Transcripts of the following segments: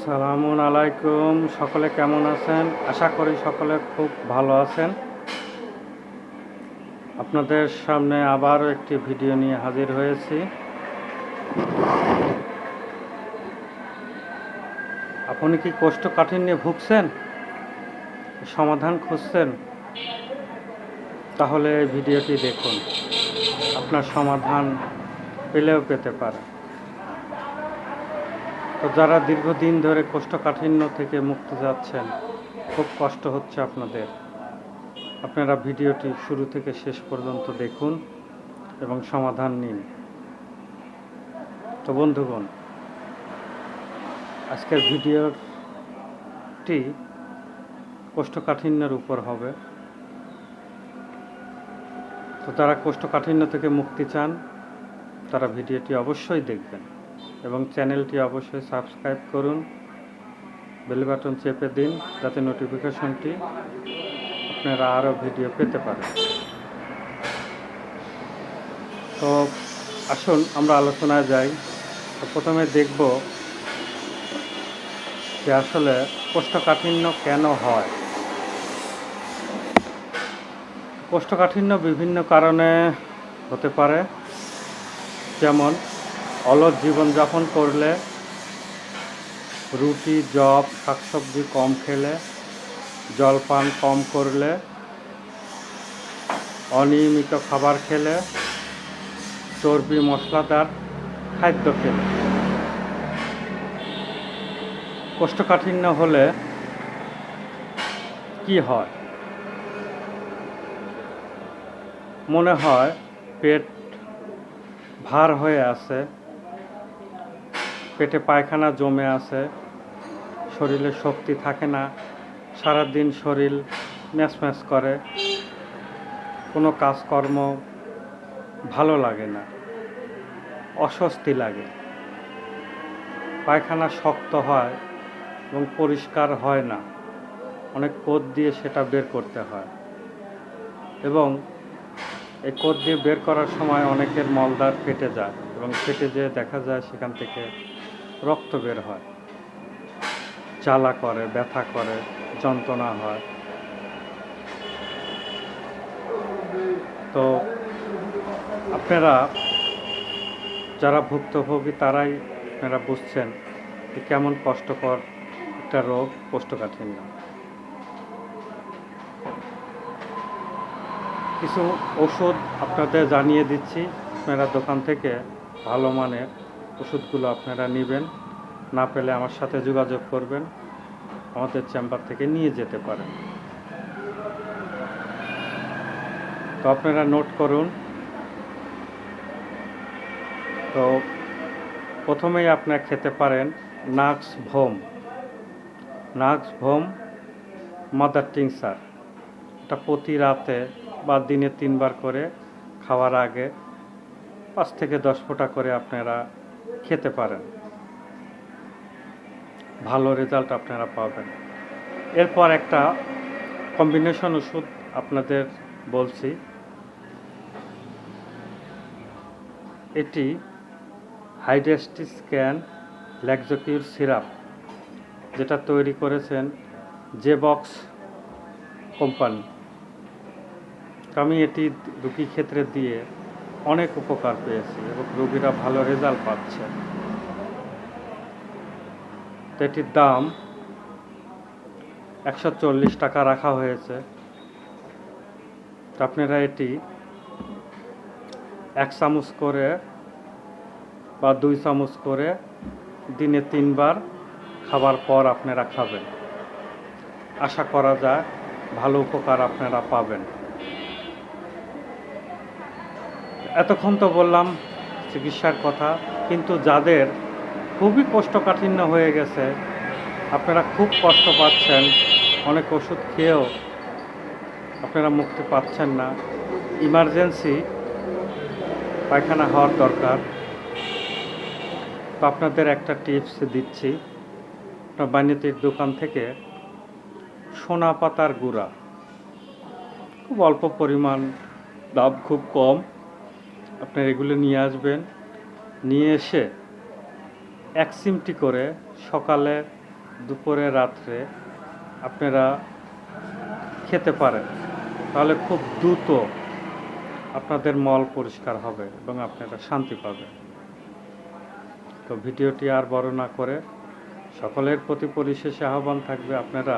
আসসালামু আলাইকুম। সকলে কেমন আছেন? আশা করি সকলে খুব ভালো আছেন। আপনাদের সামনে আবারও একটি ভিডিও নিয়ে হাজির হয়েছি। আপনি কি কোষ্ঠকাঠিন্যে ভুগছেন? সমাধান খুঁজছেন? তাহলে ভিডিওটি দেখুন। আপনার সমাধান পেলেও পেতে পারে তো যারা দীর্ঘদিন ধরে কোষ্ঠকাঠিন্য থেকে মুক্তি যাচ্ছেন, খুব কষ্ট হচ্ছে আপনাদের। আপনারা ভিডিওটি শুরু থেকে শেষ পর্যন্ত দেখুন এবং সমাধান নিন। তো বন্ধুগণ, আজকের ভিডিওটি কোষ্ঠকাঠিন্যের উপর হবে। তো তারা কোষ্ঠকাঠিন্য থেকে মুক্তি চান, তারা ভিডিওটি অবশ্যই দেখবেন। এবং চ্যানেলটি অবশ্যই সাবস্ক্রাইব করুন। বেল বাটন চেপে দিন যাতে নোটিফিকেশনটি আপনারা আরও ভিডিও পেতে পারেন। তো আসুন, আমরা আলোচনায় যাই। তো প্রথমে দেখব যে আসলে কোষ্ঠকাঠিন্য কেন হয়। কোষ্ঠকাঠিন্য বিভিন্ন কারণে হতে পারে। যেমন অলস জীবনযাপন করলে, রুটি জব শাকসবজি কম খেলে, জলপান কম করলে, অনিয়মিত খাবার খেলে, চর্বি, মশলাদার খাদ্য খেলে। কোষ্ঠকাঠিন্য হলে কি হয়? মনে হয় পেট ভার হয়ে আছে পেটে পায়খানা জমে আছে, শরীরে শক্তি থাকে না, সারাদিন শরীর ম্যাচ ম্যাচ করে, কোনো কাজকর্ম ভালো লাগে না, অস্বস্তি লাগে। পায়খানা শক্ত হয় এবং পরিষ্কার হয় না, অনেক কোদ দিয়ে সেটা বের করতে হয়। এবং এই কোদ দিয়ে বের করার সময় অনেকের মলদার ফেটে যায় এবং ফেটে যেয়ে দেখা যায় সেখান থেকে রক্ত বের হয়। জ্বালা করে, ব্যথা করে, যন্ত্রণা হয়। তো আপনারা যারা ভুক্তভোগী, তারাই আপনারা বুঝছেন যে কেমন কষ্টকর একটা রোগ কোষ্ঠকাঠিন্য। কিছু ওষুধ আপনাদের জানিয়ে দিচ্ছি। আপনারা দোকান থেকে ভালো মানের ওষুধগুলো আপনারা নেবেন, না পেলে আমার সাথে যোগাযোগ করবেন, আমাদের চেম্বার থেকে নিয়ে যেতে পারেন। তো আপনারা নোট করুন। তো প্রথমেই আপনারা খেতে পারেন nux vom. Nux vom, mother tincture. এটা প্রতি রাতে বা দিনে তিনবার করে খাওয়ার আগে পাঁচ থেকে দশ ফোঁটা করে আপনারা খেতে পারেন। ভালো রেজাল্ট আপনারা পাবেন। এরপর একটা কম্বিনেশন ওষুধ আপনাদের বলছি। এটি হাইড্রাস্টি স্ক্যান ল্যাকজোকিউর সিরাপ, যেটা তৈরি করেছেন জেবক্স কোম্পানি। আমি এটি রুগী ক্ষেত্রে দিয়ে অনেক উপকার পেয়েছি এবং রোগীরা ভালো রেজাল্ট পাচ্ছে। এটির দাম একশো চল্লিশ টাকা রাখা হয়েছে। আপনারা এটি এক চামচ করে বা দুই চামচ করে দিনে তিনবার খাবার পর আপনারা খাবেন। আশা করা যায় ভালো উপকার আপনারা পাবেন। এতক্ষণ তো বললাম চিকিৎসার কথা, কিন্তু যাদের খুবই কোষ্ঠকাঠিন্য হয়ে গেছে, আপনারা খুব কষ্ট পাচ্ছেন, অনেক ওষুধ খেয়েও আপনারা মুক্তি পাচ্ছেন না। ইমার্জেন্সি পায়খানা হওয়ার দরকার। তো আপনাদের একটা টিপস দিচ্ছি, আপনার বাণিজ্যিক দোকান থেকে সোনা পাতার গুঁড়া। খুব অল্প পরিমাণ, দাম খুব কম। আপনার এগুলো নিয়ে আসবেন। নিয়ে এসে এক চিমটি করে সকালে, দুপুরে, রাত্রে আপনারা খেতে পারেন। তাহলে খুব দ্রুত আপনাদের মল পরিষ্কার হবে এবং আপনারা শান্তি পাবেন। তো ভিডিওটি আর বড় না করে সকলের প্রতি পরিশেষে আহ্বান থাকবে আপনারা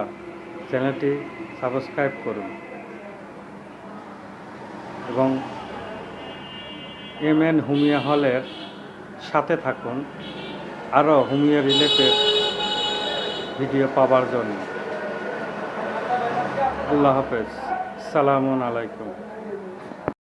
চ্যানেলটি সাবস্ক্রাইব করুন। এবং এম এন হুমিয়া হলের সাথে থাকুন, আরও হুমিয়া রিলেটেড ভিডিও পাওয়ার জন্য। আল্লাহ হাফেজ। সালামুন আলাইকুম।